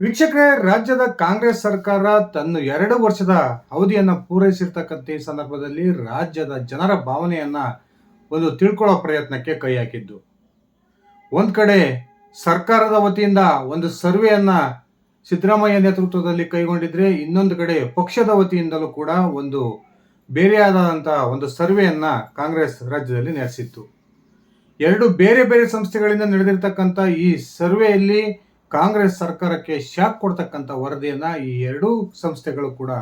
ವೀಕ್ಷಕರೇ, ರಾಜ್ಯದ ಕಾಂಗ್ರೆಸ್ ಸರ್ಕಾರ ತನ್ನ ಎರಡು ವರ್ಷದ ಅವಧಿಯನ್ನು ಪೂರೈಸಿರ್ತಕ್ಕಂಥ ಈ ಸಂದರ್ಭದಲ್ಲಿ ರಾಜ್ಯದ ಜನರ ಭಾವನೆಯನ್ನ ಒಂದು ತಿಳ್ಕೊಳ್ಳೋ ಪ್ರಯತ್ನಕ್ಕೆ ಕೈ ಹಾಕಿದ್ದು. ಒಂದು ಕಡೆ ಸರ್ಕಾರದ ವತಿಯಿಂದ ಒಂದು ಸರ್ವೆಯನ್ನ ಸಿದ್ದರಾಮಯ್ಯ ನೇತೃತ್ವದಲ್ಲಿ ಕೈಗೊಂಡಿದ್ರೆ, ಇನ್ನೊಂದು ಕಡೆ ಪಕ್ಷದ ವತಿಯಿಂದಲೂ ಕೂಡ ಒಂದು ಬೇರೆಯಾದಂತಹ ಒಂದು ಸರ್ವೆಯನ್ನ ಕಾಂಗ್ರೆಸ್ ರಾಜ್ಯದಲ್ಲಿ ನಡೆಸಿತ್ತು. ಎರಡು ಬೇರೆ ಬೇರೆ ಸಂಸ್ಥೆಗಳಿಂದ ನಡೆದಿರ್ತಕ್ಕಂಥ ಈ ಸರ್ವೆಯಲ್ಲಿ ಕಾಂಗ್ರೆಸ್ ಸರ್ಕಾರಕ್ಕೆ ಶಾಕ್ ಕೊಡ್ತಕ್ಕಂಥ ವರದಿಯನ್ನ ಈ ಎರಡೂ ಸಂಸ್ಥೆಗಳು ಕೂಡ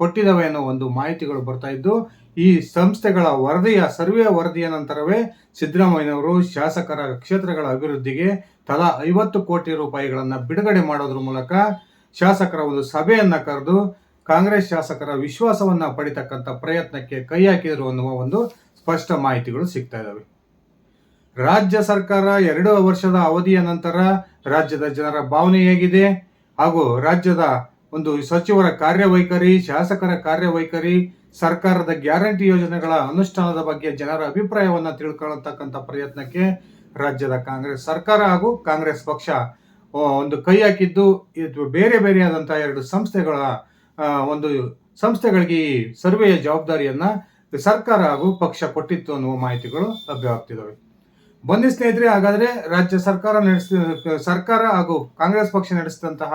ಕೊಟ್ಟಿದ್ದಾವೆ ಅನ್ನೋ ಒಂದು ಮಾಹಿತಿಗಳು ಬರ್ತಾ ಇದ್ದು, ಈ ಸಂಸ್ಥೆಗಳ ವರದಿಯ, ಸರ್ವೆ ವರದಿಯ ನಂತರವೇ ಸಿದ್ದರಾಮಯ್ಯನವರು ಶಾಸಕರ ಕ್ಷೇತ್ರಗಳ ಅಭಿವೃದ್ಧಿಗೆ ತಲಾ ಐವತ್ತು ಕೋಟಿ ರೂಪಾಯಿಗಳನ್ನು ಬಿಡುಗಡೆ ಮಾಡೋದ್ರ ಮೂಲಕ ಶಾಸಕರ ಒಂದು ಸಭೆಯನ್ನು ಕರೆದು ಕಾಂಗ್ರೆಸ್ ಶಾಸಕರ ವಿಶ್ವಾಸವನ್ನ ಪಡಿತಕ್ಕಂಥ ಪ್ರಯತ್ನಕ್ಕೆ ಕೈ ಹಾಕಿದರು ಅನ್ನುವ ಒಂದು ಸ್ಪಷ್ಟ ಮಾಹಿತಿಗಳು ಸಿಗ್ತಾ ಇದಾವೆ. ರಾಜ್ಯ ಸರ್ಕಾರ ಎರಡು ವರ್ಷದ ಅವಧಿಯ ನಂತರ ರಾಜ್ಯದ ಜನರ ಭಾವನೆ ಹೇಗಿದೆ ಹಾಗೂ ರಾಜ್ಯದ ಒಂದು ಸಚಿವರ ಕಾರ್ಯವೈಖರಿ, ಶಾಸಕರ ಕಾರ್ಯವೈಖರಿ, ಸರ್ಕಾರದ ಗ್ಯಾರಂಟಿ ಯೋಜನೆಗಳ ಅನುಷ್ಠಾನದ ಬಗ್ಗೆ ಜನರ ಅಭಿಪ್ರಾಯವನ್ನು ತಿಳ್ಕೊಳ್ಳತಕ್ಕಂಥ ಪ್ರಯತ್ನಕ್ಕೆ ರಾಜ್ಯದ ಕಾಂಗ್ರೆಸ್ ಸರ್ಕಾರ ಹಾಗೂ ಕಾಂಗ್ರೆಸ್ ಪಕ್ಷ ಒಂದು ಕೈ ಹಾಕಿದ್ದು, ಇದು ಬೇರೆ ಬೇರೆಯಾದಂತಹ ಎರಡು ಸಂಸ್ಥೆಗಳ ಒಂದು ಸಂಸ್ಥೆಗಳಿಗೆ ಈ ಸರ್ವೆಯ ಜವಾಬ್ದಾರಿಯನ್ನು ಸರ್ಕಾರ ಹಾಗೂ ಪಕ್ಷ ಕೊಟ್ಟಿತ್ತು ಅನ್ನುವ ಮಾಹಿತಿಗಳು ಲಭ್ಯವಾಗ್ತಿದ್ದಾವೆ. ಬನ್ನಿ ಸ್ನೇಹಿತರೆ, ಹಾಗಾದ್ರೆ ರಾಜ್ಯ ಸರ್ಕಾರ ನಡೆಸ, ಸರ್ಕಾರ ಹಾಗೂ ಕಾಂಗ್ರೆಸ್ ಪಕ್ಷ ನಡೆಸಿದಂತಹ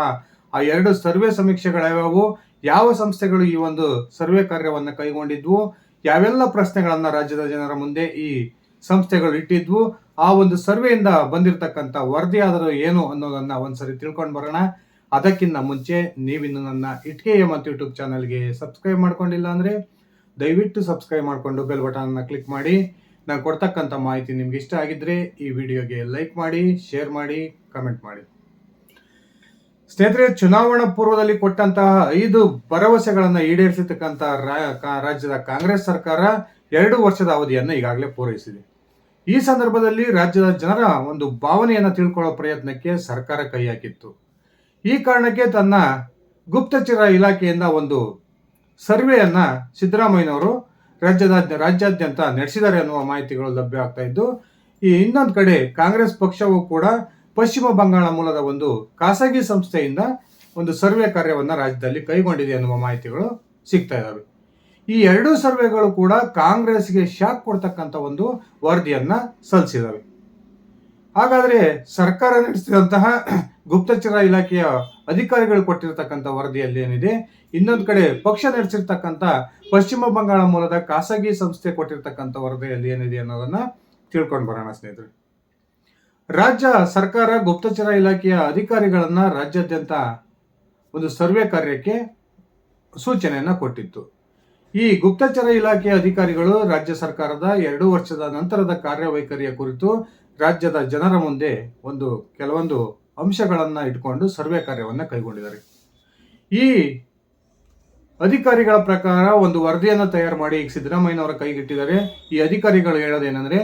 ಆ ಎರಡು ಸರ್ವೆ ಸಮೀಕ್ಷೆಗಳ್ಯಾವ್ಯಾವು ಯಾವ ಸಂಸ್ಥೆಗಳು ಈ ಒಂದು ಸರ್ವೆ ಕಾರ್ಯವನ್ನು ಕೈಗೊಂಡಿದ್ವು? ಯಾವೆಲ್ಲ ಪ್ರಶ್ನೆಗಳನ್ನು ರಾಜ್ಯದ ಜನರ ಮುಂದೆ ಈ ಸಂಸ್ಥೆಗಳು ಇಟ್ಟಿದ್ವು? ಆ ಒಂದು ಸರ್ವೆಯಿಂದ ಬಂದಿರತಕ್ಕಂಥ ವರದಿಯಾದರೂ ಏನು ಅನ್ನೋದನ್ನ ಒಂದ್ಸರಿ ತಿಳ್ಕೊಂಡು ಬರೋಣ. ಅದಕ್ಕಿಂತ ಮುಂಚೆ ನೀವಿನ್ನು ನನ್ನ ಇಟ್ಕೆ ಮತ್ತು ಯೂಟ್ಯೂಬ್ ಚಾನಲ್ಗೆ ಸಬ್ಸ್ಕ್ರೈಬ್ ಮಾಡ್ಕೊಂಡಿಲ್ಲ ಅಂದ್ರೆ ದಯವಿಟ್ಟು ಸಬ್ಸ್ಕ್ರೈಬ್ ಮಾಡಿಕೊಂಡು ಬೆಲ್ ಬಟನ್ ಅನ್ನ ಕ್ಲಿಕ್ ಮಾಡಿ. ನಾನು ಕೊಡ್ತಕ್ಕಂಥ ಮಾಹಿತಿ ನಿಮ್ಗೆ ಇಷ್ಟ ಆಗಿದ್ರೆ ಈ ವಿಡಿಯೋಗೆ ಲೈಕ್ ಮಾಡಿ, ಶೇರ್ ಮಾಡಿ, ಕಮೆಂಟ್ ಮಾಡಿ. ಸ್ನೇಹಿತರೆ, ಚುನಾವಣಾ ಪೂರ್ವದಲ್ಲಿ ಕೊಟ್ಟಂತಹ ಐದು ಭರವಸೆಗಳನ್ನು ಈಡೇರಿಸತಕ್ಕಂಥ ರಾಜ್ಯದ ಕಾಂಗ್ರೆಸ್ ಸರ್ಕಾರ ಎರಡು ವರ್ಷದ ಅವಧಿಯನ್ನು ಈಗಾಗಲೇ ಪೂರೈಸಿದೆ. ಈ ಸಂದರ್ಭದಲ್ಲಿ ರಾಜ್ಯದ ಜನರ ಒಂದು ಭಾವನೆಯನ್ನು ತಿಳ್ಕೊಳ್ಳೋ ಪ್ರಯತ್ನಕ್ಕೆ ಸರ್ಕಾರ ಕೈ ಹಾಕಿತ್ತು. ಈ ಕಾರಣಕ್ಕೆ ತನ್ನ ಗುಪ್ತಚರ ಇಲಾಖೆಯಿಂದ ಒಂದು ಸರ್ವೆಯನ್ನು ಸಿದ್ದರಾಮಯ್ಯನವರು ರಾಜ್ಯದ ರಾಜ್ಯಾದ್ಯಂತ ನಡೆಸಿದ್ದಾರೆ ಅನ್ನುವ ಮಾಹಿತಿಗಳು ಲಭ್ಯ ಆಗ್ತಾ ಇದ್ದು, ಈ ಇನ್ನೊಂದು ಕಡೆ ಕಾಂಗ್ರೆಸ್ ಪಕ್ಷವು ಕೂಡ ಪಶ್ಚಿಮ ಬಂಗಾಳ ಮೂಲದ ಒಂದು ಖಾಸಗಿ ಸಂಸ್ಥೆಯಿಂದ ಒಂದು ಸರ್ವೆ ಕಾರ್ಯವನ್ನು ರಾಜ್ಯದಲ್ಲಿ ಕೈಗೊಂಡಿದೆ ಅನ್ನುವ ಮಾಹಿತಿಗಳು ಸಿಗ್ತಾ ಇದ್ದಾವೆ ಈ ಎರಡೂ ಸರ್ವೆಗಳು ಕೂಡ ಕಾಂಗ್ರೆಸ್ಗೆ ಶಾಕ್ ಕೊಡ್ತಕ್ಕಂಥ ಒಂದು ವರದಿಯನ್ನ ಸಲ್ಲಿಸಿದವೆ. ಹಾಗಾದ್ರೆ ಸರ್ಕಾರ ನಡೆಸಿದಂತಹ ಗುಪ್ತಚರ ಇಲಾಖೆಯ ಅಧಿಕಾರಿಗಳು ಕೊಟ್ಟಿರತಕ್ಕಂಥ ವರದಿಯಲ್ಲಿ ಏನಿದೆ, ಇನ್ನೊಂದು ಕಡೆ ಪಕ್ಷ ನಡೆಸಿರ್ತಕ್ಕಂಥ ಪಶ್ಚಿಮ ಬಂಗಾಳ ಮೂಲದ ಖಾಸಗಿ ಸಂಸ್ಥೆ ಕೊಟ್ಟಿರ್ತಕ್ಕಂಥ ವರದಿಯಲ್ಲಿ ಏನಿದೆ ಅನ್ನೋದನ್ನ ತಿಳ್ಕೊಂಡು ಬರೋಣ ಸ್ನೇಹಿತರೆ. ರಾಜ್ಯ ಸರ್ಕಾರ, ಗುಪ್ತಚರ ಇಲಾಖೆಯ ಅಧಿಕಾರಿಗಳನ್ನ ರಾಜ್ಯಾದ್ಯಂತ ಒಂದು ಸರ್ವೆ ಕಾರ್ಯಕ್ಕೆ ಸೂಚನೆಯನ್ನ ಕೊಟ್ಟಿತ್ತು. ಈ ಗುಪ್ತಚರ ಇಲಾಖೆಯ ಅಧಿಕಾರಿಗಳು ರಾಜ್ಯ ಸರ್ಕಾರದ ಎರಡು ವರ್ಷದ ನಂತರದ ಕಾರ್ಯವೈಖರಿಯ ಕುರಿತು ರಾಜ್ಯದ ಜನರ ಮುಂದೆ ಒಂದು ಕೆಲವೊಂದು ಅಂಶಗಳನ್ನ ಇಟ್ಕೊಂಡು ಸರ್ವೆ ಕಾರ್ಯವನ್ನು ಕೈಗೊಂಡಿದ್ದಾರೆ. ಈ ಅಧಿಕಾರಿಗಳ ಪ್ರಕಾರ ಒಂದು ವರದಿಯನ್ನು ತಯಾರು ಮಾಡಿ ಈಗ ಸಿದ್ದರಾಮಯ್ಯನವರ ಕೈಗಿಟ್ಟಿದ್ದಾರೆ. ಈ ಅಧಿಕಾರಿಗಳು ಹೇಳೋದೇನೆಂದರೆ,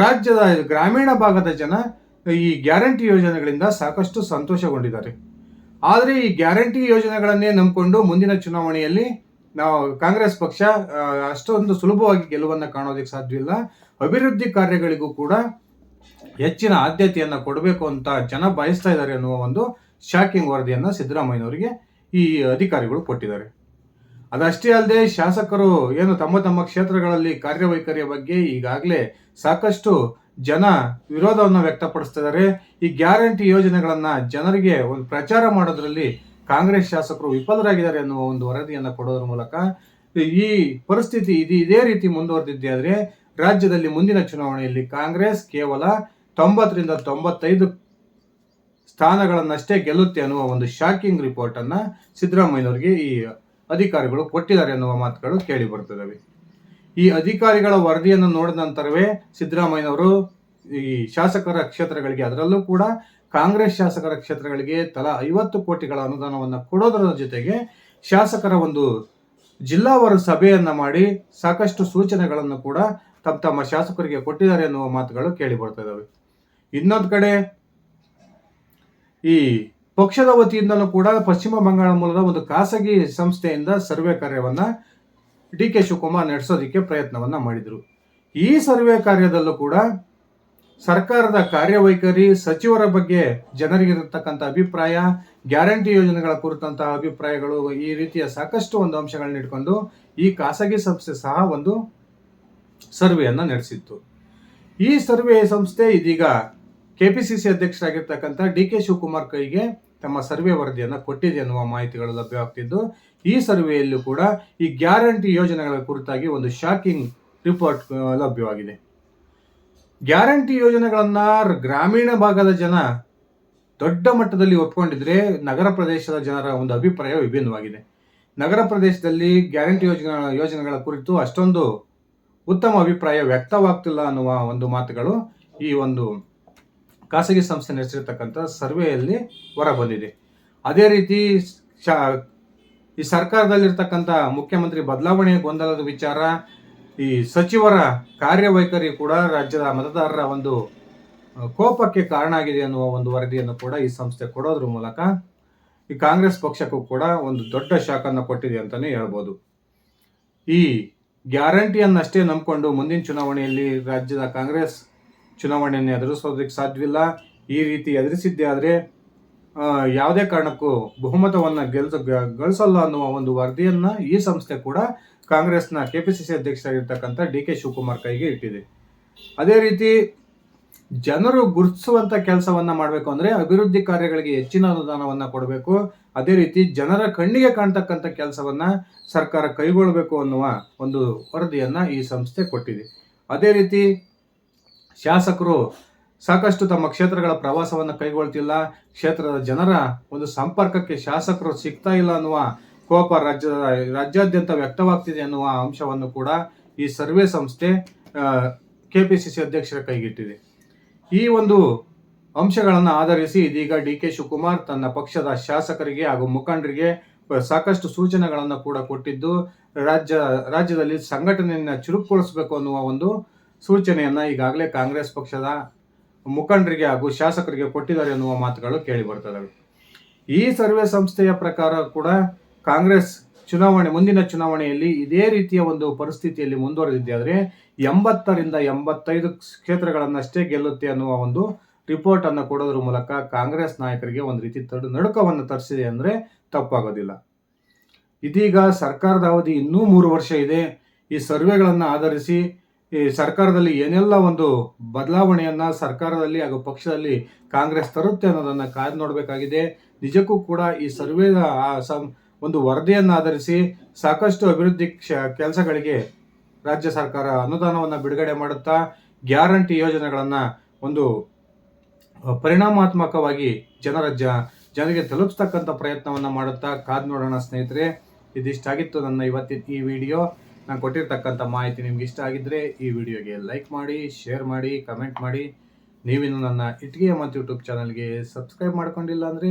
ರಾಜ್ಯದ ಗ್ರಾಮೀಣ ಭಾಗದ ಜನ ಈ ಗ್ಯಾರಂಟಿ ಯೋಜನೆಗಳಿಂದ ಸಾಕಷ್ಟು ಸಂತೋಷಗೊಂಡಿದ್ದಾರೆ. ಆದರೆ ಈ ಗ್ಯಾರಂಟಿ ಯೋಜನೆಗಳನ್ನೇ ನಂಬಿಕೊಂಡು ಮುಂದಿನ ಚುನಾವಣೆಯಲ್ಲಿ ನಾವು ಕಾಂಗ್ರೆಸ್ ಪಕ್ಷ ಅಷ್ಟೊಂದು ಸುಲಭವಾಗಿ ಗೆಲುವನ್ನು ಕಾಣೋದಕ್ಕೆ ಸಾಧ್ಯವಿಲ್ಲ. ಅಭಿವೃದ್ಧಿ ಕಾರ್ಯಗಳಿಗೂ ಕೂಡ ಹೆಚ್ಚಿನ ಆದ್ಯತೆಯನ್ನು ಕೊಡಬೇಕು ಅಂತ ಜನ ಬಯಸ್ತಾ ಇದ್ದಾರೆ ಅನ್ನುವ ಒಂದು ಶಾಕಿಂಗ್ ವರದಿಯನ್ನು ಸಿದ್ದರಾಮಯ್ಯನವರಿಗೆ ಈ ಅಧಿಕಾರಿಗಳು ಕೊಟ್ಟಿದ್ದಾರೆ. ಅದಷ್ಟೇ ಅಲ್ಲದೆ ಶಾಸಕರು ಏನು ತಮ್ಮ ತಮ್ಮ ಕ್ಷೇತ್ರಗಳಲ್ಲಿ ಕಾರ್ಯವೈಖರಿಯ ಬಗ್ಗೆ ಈಗಾಗಲೇ ಸಾಕಷ್ಟು ಜನ ವಿರೋಧವನ್ನು ವ್ಯಕ್ತಪಡಿಸ್ತಿದ್ದಾರೆ ಈ ಗ್ಯಾರಂಟಿ ಯೋಜನೆಗಳನ್ನು ಜನರಿಗೆ ಒಂದು ಪ್ರಚಾರ ಮಾಡೋದ್ರಲ್ಲಿ ಕಾಂಗ್ರೆಸ್ ಶಾಸಕರು ವಿಫಲರಾಗಿದ್ದಾರೆ ಅನ್ನುವ ಒಂದು ವರದಿಯನ್ನು ಕೊಡೋದ್ರ ಮೂಲಕ ಈ ಪರಿಸ್ಥಿತಿ ಇದು ಇದೇ ರೀತಿ ಮುಂದುವರೆದಿದ್ದೆ ಆದರೆ ರಾಜ್ಯದಲ್ಲಿ ಮುಂದಿನ ಚುನಾವಣೆಯಲ್ಲಿ ಕಾಂಗ್ರೆಸ್ ಕೇವಲ ತೊಂಬತ್ತರಿಂದ ತೊಂಬತ್ತೈದು ಸ್ಥಾನಗಳನ್ನಷ್ಟೇ ಗೆಲ್ಲುತ್ತೆ ಅನ್ನುವ ಒಂದು ಶಾಕಿಂಗ್ ರಿಪೋರ್ಟ್ ಅನ್ನ ಸಿದ್ದರಾಮಯ್ಯನವರಿಗೆ ಈ ಅಧಿಕಾರಿಗಳು ಕೊಟ್ಟಿದ್ದಾರೆ ಅನ್ನುವ ಮಾತುಗಳು ಕೇಳಿ ಬರ್ತದವೆ ಈ ಅಧಿಕಾರಿಗಳ ವರದಿಯನ್ನು ನೋಡಿದ ನಂತರವೇ ಸಿದ್ದರಾಮಯ್ಯನವರು ಈ ಶಾಸಕರ ಕ್ಷೇತ್ರಗಳಿಗೆ, ಅದರಲ್ಲೂ ಕೂಡ ಕಾಂಗ್ರೆಸ್ ಶಾಸಕರ ಕ್ಷೇತ್ರಗಳಿಗೆ ತಲಾ ಐವತ್ತು ಕೋಟಿಗಳ ಅನುದಾನವನ್ನು ಕೊಡೋದರ ಜೊತೆಗೆ ಶಾಸಕರ ಒಂದು ಜಿಲ್ಲಾವಾರು ಸಭೆಯನ್ನು ಮಾಡಿ ಸಾಕಷ್ಟು ಸೂಚನೆಗಳನ್ನು ಕೂಡ ತಮ್ಮ ತಮ್ಮ ಶಾಸಕರಿಗೆ ಕೊಟ್ಟಿದ್ದಾರೆ ಎನ್ನುವ ಮಾತುಗಳು ಕೇಳಿ ಬರ್ತಾ ಇದಾವೆ. ಇನ್ನೊಂದು ಕಡೆ ಈ ಪಕ್ಷದ ವತಿಯಿಂದಲೂ ಕೂಡ ಪಶ್ಚಿಮ ಬಂಗಾಳ ಮೂಲದ ಒಂದು ಖಾಸಗಿ ಸಂಸ್ಥೆಯಿಂದ ಸರ್ವೆ ಕಾರ್ಯವನ್ನ ಡಿ ಕೆ ಶಿವಕುಮಾರ್ ನಡೆಸೋದಕ್ಕೆ ಪ್ರಯತ್ನವನ್ನ ಮಾಡಿದರು. ಈ ಸರ್ವೆ ಕಾರ್ಯದಲ್ಲೂ ಕೂಡ ಸರ್ಕಾರದ ಕಾರ್ಯವೈಖರಿ, ಸಚಿವರ ಬಗ್ಗೆ ಜನರಿಗಿರತಕ್ಕಂಥ ಅಭಿಪ್ರಾಯ, ಗ್ಯಾರಂಟಿ ಯೋಜನೆಗಳ ಕುರಿತಂತಹ ಅಭಿಪ್ರಾಯಗಳು ಈ ರೀತಿಯ ಸಾಕಷ್ಟು ಒಂದು ಅಂಶಗಳನ್ನ ಇಟ್ಕೊಂಡು ಈ ಖಾಸಗಿ ಸಂಸ್ಥೆ ಸಹ ಒಂದು ಸರ್ವೆಯನ್ನು ನಡೆಸಿತ್ತು. ಈ ಸರ್ವೆ ಸಂಸ್ಥೆ ಇದೀಗ ಕೆ ಪಿ ಸಿ ಸಿ ಅಧ್ಯಕ್ಷರಾಗಿರ್ತಕ್ಕಂಥ ಡಿ ಕೆ ಶಿವಕುಮಾರ್ ಕೈಗೆ ತಮ್ಮ ಸರ್ವೆ ವರದಿಯನ್ನು ಕೊಟ್ಟಿದೆ ಎನ್ನುವ ಮಾಹಿತಿಗಳು ಲಭ್ಯವಾಗ್ತಿದ್ದು, ಈ ಸರ್ವೆಯಲ್ಲೂ ಕೂಡ ಈ ಗ್ಯಾರಂಟಿ ಯೋಜನೆಗಳ ಕುರಿತಾಗಿ ಒಂದು ಶಾಕಿಂಗ್ ರಿಪೋರ್ಟ್ ಲಭ್ಯವಾಗಿದೆ. ಗ್ಯಾರಂಟಿ ಯೋಜನೆಗಳನ್ನ ಗ್ರಾಮೀಣ ಭಾಗದ ಜನ ದೊಡ್ಡ ಮಟ್ಟದಲ್ಲಿ ಒಪ್ಕೊಂಡಿದ್ರೆ ನಗರ ಪ್ರದೇಶದ ಜನರ ಒಂದು ಅಭಿಪ್ರಾಯ ವಿಭಿನ್ನವಾಗಿದೆ. ನಗರ ಪ್ರದೇಶದಲ್ಲಿ ಗ್ಯಾರಂಟಿ ಯೋಜನೆ, ಯೋಜನೆಗಳ ಕುರಿತು ಅಷ್ಟೊಂದು ಉತ್ತಮ ಅಭಿಪ್ರಾಯ ವ್ಯಕ್ತವಾಗ್ತಿಲ್ಲ ಅನ್ನುವ ಒಂದು ಮಾತುಗಳು ಈ ಒಂದು ಖಾಸಗಿ ಸಂಸ್ಥೆ ನಡೆಸಿರ್ತಕ್ಕಂಥ ಸರ್ವೆಯಲ್ಲಿ ಹೊರಬಂದಿದೆ. ಅದೇ ರೀತಿ ಶಾ, ಈ ಸರ್ಕಾರದಲ್ಲಿರ್ತಕ್ಕಂಥ ಮುಖ್ಯಮಂತ್ರಿ ಬದಲಾವಣೆ ಗೊಂದಲದ ವಿಚಾರ, ಈ ಸಚಿವರ ಕಾರ್ಯವೈಖರಿ ಕೂಡ ರಾಜ್ಯದ ಮತದಾರರ ಒಂದು ಕೋಪಕ್ಕೆ ಕಾರಣ ಆಗಿದೆ ಅನ್ನುವ ಒಂದು ವರದಿಯನ್ನು ಕೂಡ ಈ ಸಂಸ್ಥೆ ಕೊಡೋದ್ರ ಮೂಲಕ ಈ ಕಾಂಗ್ರೆಸ್ ಪಕ್ಷಕ್ಕೂ ಕೂಡ ಒಂದು ದೊಡ್ಡ ಶಾಕನ್ನು ಕೊಟ್ಟಿದೆ ಅಂತಲೇ ಹೇಳ್ಬೋದು. ಈ ಗ್ಯಾರಂಟಿಯನ್ನಷ್ಟೇ ನಂಬಿಕೊಂಡು ಮುಂದಿನ ಚುನಾವಣೆಯಲ್ಲಿ ರಾಜ್ಯದ ಕಾಂಗ್ರೆಸ್ ಚುನಾವಣೆಯನ್ನು ಎದುರಿಸೋದಕ್ಕೆ ಸಾಧ್ಯವಿಲ್ಲ. ಈ ರೀತಿ ಎದುರಿಸಿದ್ದೇ ಆದರೆ ಯಾವುದೇ ಕಾರಣಕ್ಕೂ ಬಹುಮತವನ್ನು ಗೆಲ್ಸ, ಗಳಿಸಲ್ಲ ಅನ್ನುವ ಒಂದು ವರದಿಯನ್ನು ಈ ಸಂಸ್ಥೆ ಕೂಡ ಕಾಂಗ್ರೆಸ್ನ ಕೆ ಪಿ ಸಿ ಸಿ ಅಧ್ಯಕ್ಷರಾಗಿರ್ತಕ್ಕಂಥ ಡಿ ಕೆ ಶಿವಕುಮಾರ್ ಕೈಗೆ ಇಟ್ಟಿದೆ. ಅದೇ ರೀತಿ ಜನರು ಗುರುತಿಸುವಂತ ಕೆಲಸವನ್ನ ಮಾಡಬೇಕು ಅಂದ್ರೆ ಅಭಿವೃದ್ಧಿ ಕಾರ್ಯಗಳಿಗೆ ಹೆಚ್ಚಿನ ಅನುದಾನವನ್ನ ಕೊಡಬೇಕು. ಅದೇ ರೀತಿ ಜನರ ಕಣ್ಣಿಗೆ ಕಾಣ್ತಕ್ಕಂಥ ಕೆಲಸವನ್ನ ಸರ್ಕಾರ ಕೈಗೊಳ್ಳಬೇಕು ಅನ್ನುವ ಒಂದು ವರದಿಯನ್ನ ಈ ಸಂಸ್ಥೆ ಕೊಟ್ಟಿದೆ. ಅದೇ ರೀತಿ ಶಾಸಕರು ಸಾಕಷ್ಟು ತಮ್ಮ ಕ್ಷೇತ್ರಗಳ ಪ್ರವಾಸವನ್ನು ಕೈಗೊಳ್ತಿಲ್ಲ. ಕ್ಷೇತ್ರದ ಜನರ ಒಂದು ಸಂಪರ್ಕಕ್ಕೆ ಶಾಸಕರು ಸಿಗ್ತಾ ಇಲ್ಲ ಅನ್ನುವ ಕೋಪ ರಾಜ್ಯದ ರಾಜ್ಯಾದ್ಯಂತ ವ್ಯಕ್ತವಾಗ್ತಿದೆ ಅನ್ನುವ ಅಂಶವನ್ನು ಕೂಡ ಈ ಸರ್ವೆ ಸಂಸ್ಥೆ ಕೆಪಿಸಿಸಿ ಅಧ್ಯಕ್ಷರ ಕೈಗಿಟ್ಟಿದೆ. ಈ ಒಂದು ಅಂಶಗಳನ್ನು ಆಧರಿಸಿ ಇದೀಗ ಡಿ ಕೆ ಶಿವಕುಮಾರ್ ತನ್ನ ಪಕ್ಷದ ಶಾಸಕರಿಗೆ ಹಾಗೂ ಮುಖಂಡರಿಗೆ ಸಾಕಷ್ಟು ಸೂಚನೆಗಳನ್ನು ಕೂಡ ಕೊಟ್ಟಿದ್ದು, ರಾಜ್ಯ, ರಾಜ್ಯದಲ್ಲಿ ಸಂಘಟನೆಯನ್ನು ಚುರುಕುಗೊಳಿಸಬೇಕು ಅನ್ನುವ ಒಂದು ಸೂಚನೆಯನ್ನು ಈಗಾಗಲೇ ಕಾಂಗ್ರೆಸ್ ಪಕ್ಷದ ಮುಖಂಡರಿಗೆ ಹಾಗೂ ಶಾಸಕರಿಗೆ ಕೊಟ್ಟಿದ್ದಾರೆ ಎನ್ನುವ ಮಾತುಗಳು ಕೇಳಿ ಬರ್ತದವೆ ಈ ಸರ್ವೆ ಸಂಸ್ಥೆಯ ಪ್ರಕಾರ ಕೂಡ ಕಾಂಗ್ರೆಸ್ ಚುನಾವಣೆ, ಮುಂದಿನ ಚುನಾವಣೆಯಲ್ಲಿ ಇದೇ ರೀತಿಯ ಒಂದು ಪರಿಸ್ಥಿತಿಯಲ್ಲಿ ಮುಂದುವರೆದಿದೆ ಆದರೆ ಎಂಬತ್ತರಿಂದ ಎಂಬತ್ತೈದು ಕ್ಷೇತ್ರಗಳನ್ನಷ್ಟೇ ಗೆಲ್ಲುತ್ತೆ ಅನ್ನುವ ಒಂದು ರಿಪೋರ್ಟ್ ಅನ್ನು ಕೊಡೋದ್ರ ಮೂಲಕ ಕಾಂಗ್ರೆಸ್ ನಾಯಕರಿಗೆ ಒಂದು ರೀತಿ ತಡು ನಡುಕವನ್ನು ತರಿಸಿದೆ ಅಂದರೆ ತಪ್ಪಾಗೋದಿಲ್ಲ. ಇದೀಗ ಸರ್ಕಾರದ ಅವಧಿ ಇನ್ನೂ ಮೂರು ವರ್ಷ ಇದೆ. ಈ ಸರ್ವೆಗಳನ್ನು ಆಧರಿಸಿ ಈ ಸರ್ಕಾರದಲ್ಲಿ ಏನೆಲ್ಲ ಒಂದು ಬದಲಾವಣೆಯನ್ನು ಸರ್ಕಾರದಲ್ಲಿ ಹಾಗೂ ಪಕ್ಷದಲ್ಲಿ ಕಾಂಗ್ರೆಸ್ ತರುತ್ತೆ ಅನ್ನೋದನ್ನು ಕಾದು ನೋಡಬೇಕಾಗಿದೆ. ನಿಜಕ್ಕೂ ಕೂಡ ಈ ಸರ್ವೆ ಒಂದು ವರದಿಯನ್ನು ಆಧರಿಸಿ ಸಾಕಷ್ಟು ಅಭಿವೃದ್ಧಿ ಕೆಲಸಗಳಿಗೆ ರಾಜ್ಯ ಸರ್ಕಾರ ಅನುದಾನವನ್ನು ಬಿಡುಗಡೆ ಮಾಡುತ್ತಾ ಗ್ಯಾರಂಟಿ ಯೋಜನೆಗಳನ್ನು ಒಂದು ಪರಿಣಾಮಾತ್ಮಕವಾಗಿ ಜನರ ಜ, ಜನರಿಗೆ ತಲುಪಿಸ್ತಕ್ಕಂಥ ಪ್ರಯತ್ನವನ್ನು ಮಾಡುತ್ತಾ ಕಾದ್ ನೋಡೋಣ ಸ್ನೇಹಿತರೆ. ಇದಿಷ್ಟಾಗಿತ್ತು ನನ್ನ ಇವತ್ತಿನ ಈ ವಿಡಿಯೋ. ನಾನು ಕೊಟ್ಟಿರ್ತಕ್ಕಂಥ ಮಾಹಿತಿ ನಿಮ್ಗೆ ಇಷ್ಟ ಆಗಿದ್ರೆ ಈ ವಿಡಿಯೋಗೆ ಲೈಕ್ ಮಾಡಿ, ಶೇರ್ ಮಾಡಿ, ಕಮೆಂಟ್ ಮಾಡಿ. ನೀವಿನ್ನು ನನ್ನ ಇಟ್ಗೆ ಮತ್ತು ಯೂಟ್ಯೂಬ್ ಚಾನಲ್ಗೆ ಸಬ್ಸ್ಕ್ರೈಬ್ ಮಾಡ್ಕೊಂಡಿಲ್ಲ ಅಂದರೆ